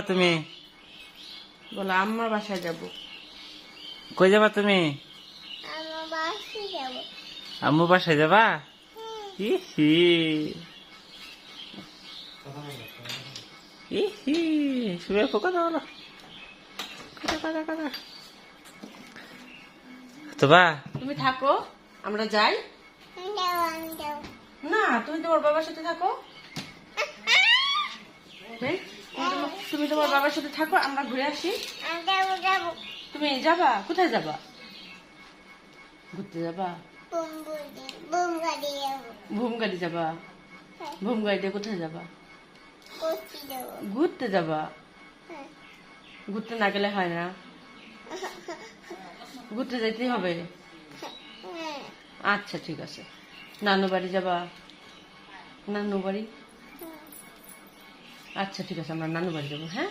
তুমি? বলো আম্মার বাসায় যাব। কই যাবা তুমি? আম্মু বাসায় যাবা। ইহি। ইহি। শুয়ে কথা বলো। কথা কথা কথা। তো বা তুমি থাকো আমরা যাই। যাও আমি যাব। না তুমি তোমার বাবার সাথে থাকো। তুমি তোমার- বাবার সাথে থাকো, আমরা ঘুরে আসি। তুমি যাবা? কোথায় যাবা? ঘুরতে যাবা? বুম বুড়ি বুম গাড়ি যাব? ভুম গাড়ি যাবা হ্যাঁ গাড়িতে কোথায় যাবা? ঘুরতে যাবা? ঘুরতে না গেলে হয় না। ঘুরতে যেতে হবে। আচ্ছা ঠিক আছে। নানু বাড়ি যাবা? নানু বাড়ি? আচ্ছা ঠিক আছে আমরা নানু বাড়ি যাব হ্যাঁ?